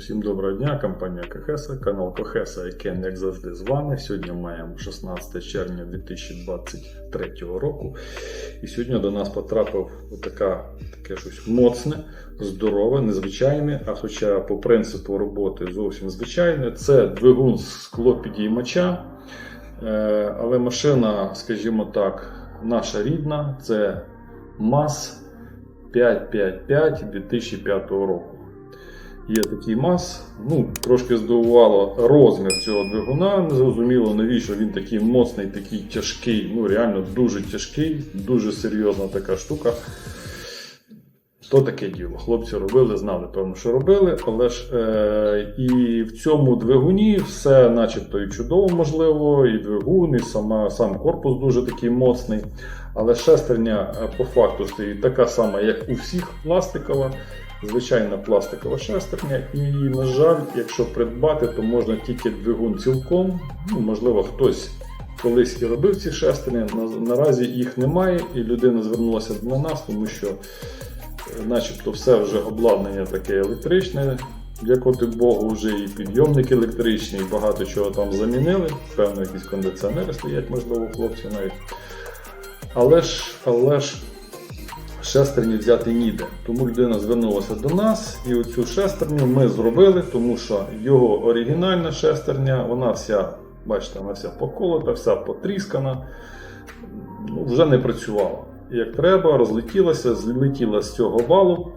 Усім доброго дня, компанія Кохеса, канал Кохеса і Кен, як завжди, з вами. Сьогодні маємо 16 червня 2023 року. І сьогодні до нас потрапив така, таке щось моцне, здорове, незвичайне, а хоча по принципу роботи зовсім звичайне. Це двигун з склопідіймача. Е, Але машина, скажімо так, наша рідна, це МАЗ 555 2005 року. Є такий МАЗ. Ну, трошки здивувало розмір цього двигуна. Не зрозуміло, навіщо він такий моцний, такий тяжкий. Ну, реально дуже тяжкий, дуже серйозна така штука. То таке діло. Хлопці робили, знали, певно, що робили, але ж е, і в цьому двигуні все начебто і чудово можливо, і двигун, і сама, сам корпус дуже такий моцний. Але шестерня е, по факту стоїть така сама, як у всіх пластикова, звичайна пластикова шестерня. І, на жаль, якщо придбати, то можна тільки двигун цілком. Ну, можливо, хтось колись і робив ці шестерні. Наразі їх немає, і людина звернулася до нас, тому що е, начебто все вже обладнання таке електричне. Дякувати Богу, вже і підйомник електричний, і багато чого там замінили. Певно, якісь кондиціонери стоять, можливо, у хлопців навіть. Але ж, але ж шестерні взяти ніде. Тому людина звернулася до нас, і оцю шестерню ми зробили, тому що його оригінальна шестерня, вона вся, бачите, вона вся поколота, вся потріскана, ну, вже не працювала. Як треба, розлетілася, злетіла з цього валу.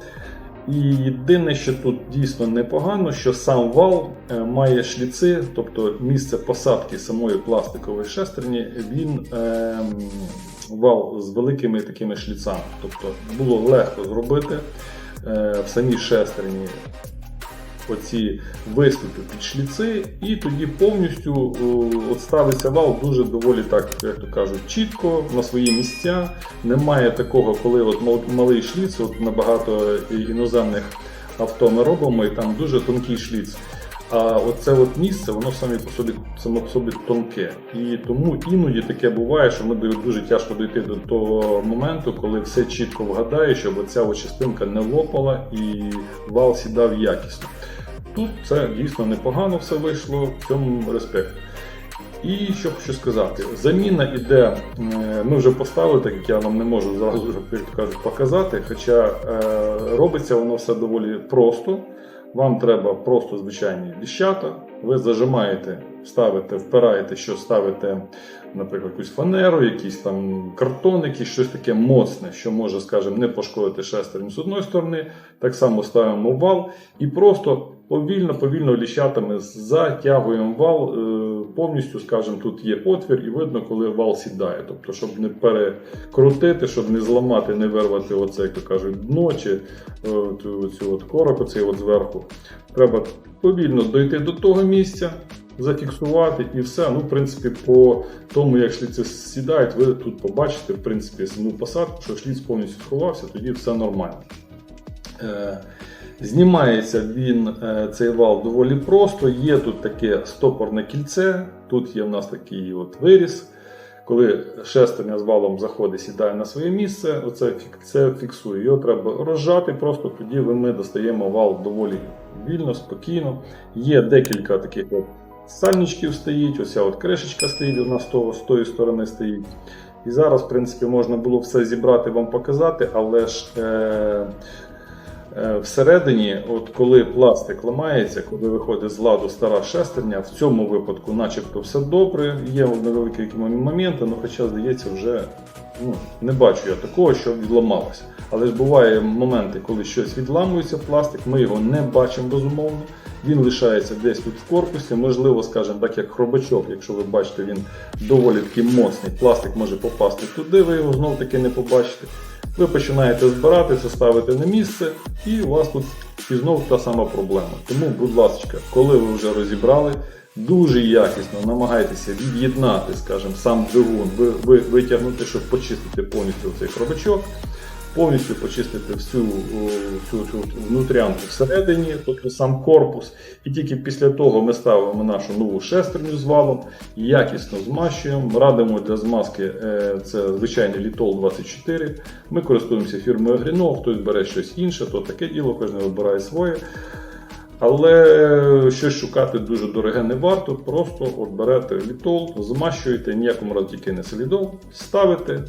І єдине, що тут дійсно непогано, що сам вал е, має шліци, тобто місце посадки самої пластикової шестерні, він ем, вал з великими такими шліцами. Тобто було легко зробити е, в самій шестерні оці виступи під шліци, і тоді повністю ставиться вал дуже доволі так, як то кажуть, чітко на свої місця. Немає такого, коли от малий шліц, от на багато іноземних авто ми робимо, і там дуже тонкий шліц. А оце от місце, воно самі по собі само по собі тонке. І тому іноді таке буває, що ми дуже тяжко дійти до того моменту, коли все чітко вгадає, щоб оця частинка не лопала і вал сідав якісно. Тут це дійсно непогано все вийшло, в цьому респект. І що хочу сказати, заміна іде, ми вже поставили, так як я вам не можу зразу кажуть, показати. Хоча е, робиться воно все доволі просто. Вам треба просто звичайні ліщата. Ви зажимаєте, ставите, впираєте, що ставите, наприклад, якусь фанеру, якийсь там картон, якийсь щось таке моцне, що може, скажімо, не пошкодити шестерню з одної сторони. Так само ставимо вал і просто повільно, повільно ліщатами затягуємо вал. е, Повністю, скажімо, тут є отвір, і видно, коли вал сідає. Тобто, щоб не перекрутити, щоб не зламати, не вирвати оце, як кажуть, дно чи е, цю от корок, оцей от зверху. Треба повільно дойти до того місця, зафіксувати і все. Ну, в принципі, по тому, як шліці сідають, ви тут побачите, в принципі, саму посадку, що шліц повністю сховався, тоді все нормально. Е, Знімається він е, цей вал доволі просто. Є тут таке стопорне кільце, тут є в нас такий от виріз. Коли шестерня з валом заходить, сідає на своє місце, оце це фіксує. Його треба розжати, просто тоді ми достаємо вал доволі вільно, спокійно. Є декілька таких от сальничків стоїть, ось от кришечка стоїть, з, того, з тої сторони стоїть. І зараз, в принципі, можна було все зібрати, вам показати, але ж е, всередині, от коли пластик ламається, коли виходить з ладу стара шестерня, в цьому випадку, начебто, все добре. Є невеликі моменти, але хоча, здається, вже ну, не бачу я такого, що відламалося. Але ж буває моменти, коли щось відламується пластик, ми його не бачимо безумовно. Він лишається десь тут в корпусі, можливо, скажімо так, як хробачок, якщо ви бачите, він доволі таки моцний. Пластик може попасти туди, ви його знов таки не побачите. Ви починаєте збирати, це ставити на місце, і у вас тут і знову та сама проблема. Тому, будь ласка, коли ви вже розібрали, дуже якісно намагайтеся від'єднати, скажімо, сам двигун, ви, ви, витягнути, щоб почистити повністю цей хробачок повністю почистити всю о, цю, внутрянку всередині, тобто сам корпус. І тільки після того ми ставимо нашу нову шестерню з валом, якісно змащуємо. Радимо для змазки е, це звичайний літол 24. Ми користуємося фірмою Гріно, хтось бере щось інше, то таке діло, кожен вибирає своє. Але щось шукати дуже дороге не варто. Просто от берете літол, змащуєте, ніякому разі тільки не солідол, ставите,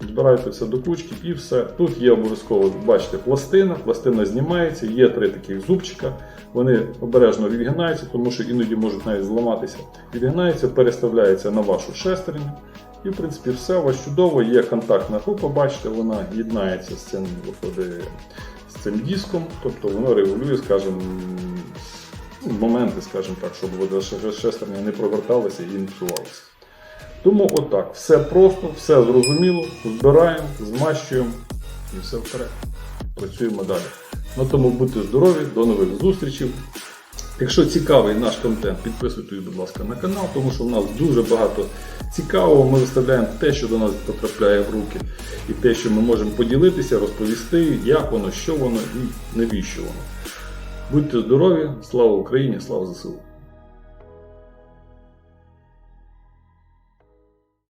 збираєте все до кучки і все. Тут є обов'язково, бачите, пластина, пластина знімається, є три таких зубчика. Вони обережно відгинаються, тому що іноді можуть навіть зламатися. Відгинаються, переставляється на вашу шестерню. І, в принципі, все у вас чудово. Є контактна група, бачите, вона єднається з цим, виходить, з цим диском, тобто воно регулює, скажімо, моменти, скажімо так, щоб шестерня не проверталася і не псувалася. Тому отак, все просто, все зрозуміло, збираємо, змащуємо і все вперед. Працюємо далі. На тому будьте здорові, до нових зустрічей. Якщо цікавий наш контент, підписуйтесь, будь ласка, на канал, тому що в нас дуже багато цікавого. Ми виставляємо те, що до нас потрапляє в руки, і те, що ми можемо поділитися, розповісти, як воно, що воно і навіщо воно. Будьте здорові, слава Україні, слава ЗСУ!